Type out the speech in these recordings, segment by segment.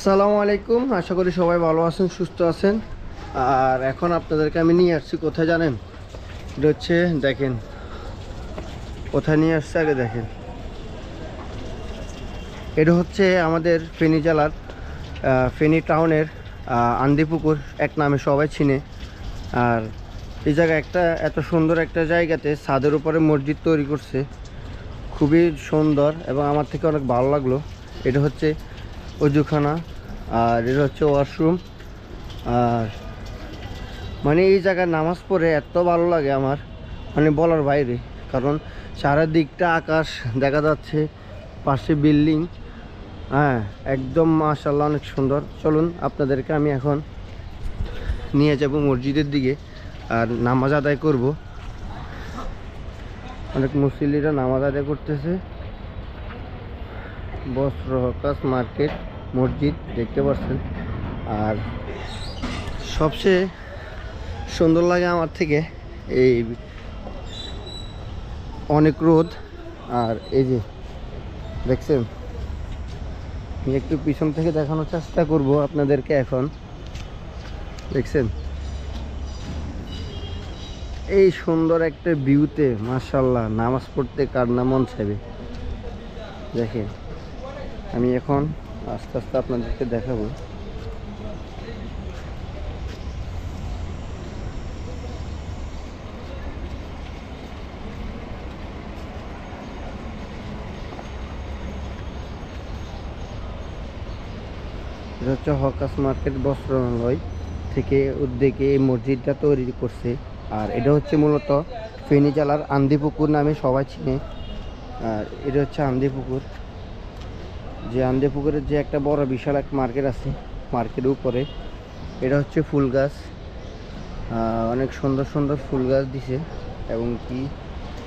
আসসালামু আলাইকুম। আশা করি সবাই ভালো আছেন, সুস্থ আছেন। আর এখন আপনাদেরকে আমি নিয়ে আসছি, কোথায় জানেন? এটা হচ্ছে, দেখেন, কোথায় নিয়ে আসছে আগে দেখেন। এটা হচ্ছে আমাদের ফেনী জেলার ফেনী টাউনের আন্দিপুকুর, এক নামে সবাই চিনে। আর এই জায়গায় একটা, এত সুন্দর একটা জায়গাতে ছাদের উপরে মসজিদ তৈরি করছে। খুবই সুন্দর এবং আমার থেকে অনেক ভালো লাগল। এটা হচ্ছে অজুখানা আর এটা হচ্ছে ওয়াশরুম। আর মানে এই জায়গায় নামাজ পড়ে এত ভালো লাগে আমার মানে বলার বাইরে। কারণ চারিদিকটা আকাশ দেখা যাচ্ছে, পাশে বিল্ডিং। হ্যাঁ একদম মাশাল্লাহ অনেক সুন্দর। চলুন আপনাদেরকে আমি এখন নিয়ে যাব মসজিদের দিকে, আর নামাজ আদায় করব। অনেক মুসলিরা নামাজ আদায় করতেছে। বস্ত্র হকাস, মার্কেট। মসজিদ, দেখতে পাচ্ছেন। আর সবচেয়ে সুন্দর লাগে আমার থেকে এই অনেক রোদ। আর এই যে, দেখছেন? একটু পিছন থেকে দেখানোর চেষ্টা করব আপনাদেরকে এখন। দেখছেন? এই সুন্দর একটা ভিউতে মাশাল্লাহ নামাজ পড়তে কার না মন চাইবে? দেখেন, আমি এখন আস্তে আস্তে আপনাদেরকে দেখাবো। এটা হচ্ছে হকাস মার্কেট বস্ত্রালয় থেকে উদ্যোগে এই মসজিদটা তৈরি করছে। আর এটা হচ্ছে মূলত ফেনী জেলার আন্দিপুকুর নামে সবাই চিনে। আর এটা হচ্ছে আন্দিপুকুর। যে আন্দিপুকুরের যে একটা বড় বিশাল এক মার্কেট আছে, মার্কেটের উপরে, এটা হচ্ছে ফুল গাছ। অনেক সুন্দর সুন্দর ফুল গাছ দিছে এবং কি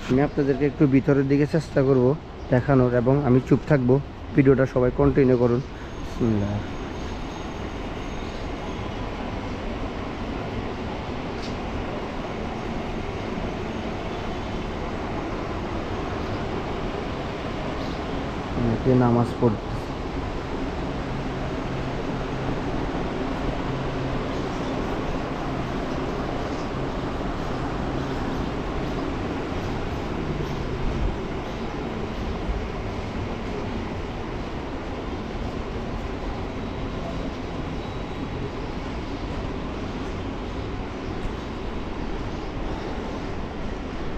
আমি আপনাদেরকে একটু ভিতরের দিকে চেষ্টা করব দেখানোর এবং আমি চুপ থাকব। ভিডিওটা সবাই কন্টিনিউ করুন। নামাজ পড়তে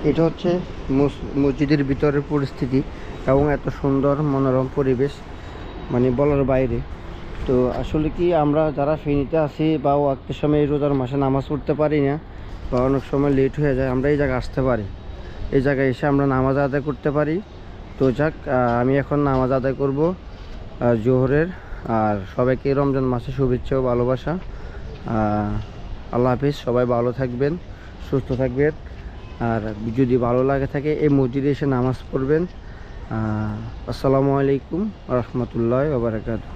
এটা হচ্ছে মস- মসজিদের ভিতরের পরিস্থিতি এবং এত সুন্দর মনোরম পরিবেশ মানে বলার বাইরে। তো আসলে কি আমরা যারা ফেনীতে আছি বা একটা সময় এই রোজার মাসে নামাজ পড়তে পারি না বা অনেক সময় লেট হয়ে যায়, আমরা এই জায়গায় আসতে পারি। এই জায়গায় এসে আমরা নামাজ আদায় করতে পারি। তো যাক আমি এখন নামাজ আদায় করব জোহরের। আর সবাইকে রমজান মাসে শুভেচ্ছা ও ভালোবাসা। আল্লাহ হাফিজ, সবাই ভালো থাকবেন, সুস্থ থাকবেন। আর যদি ভালো লাগে থাকে এই মসজিদে এসে নামাজ পড়বেন। আসসালামু আলাইকুম রহমতুল্লাহ বারাকাতু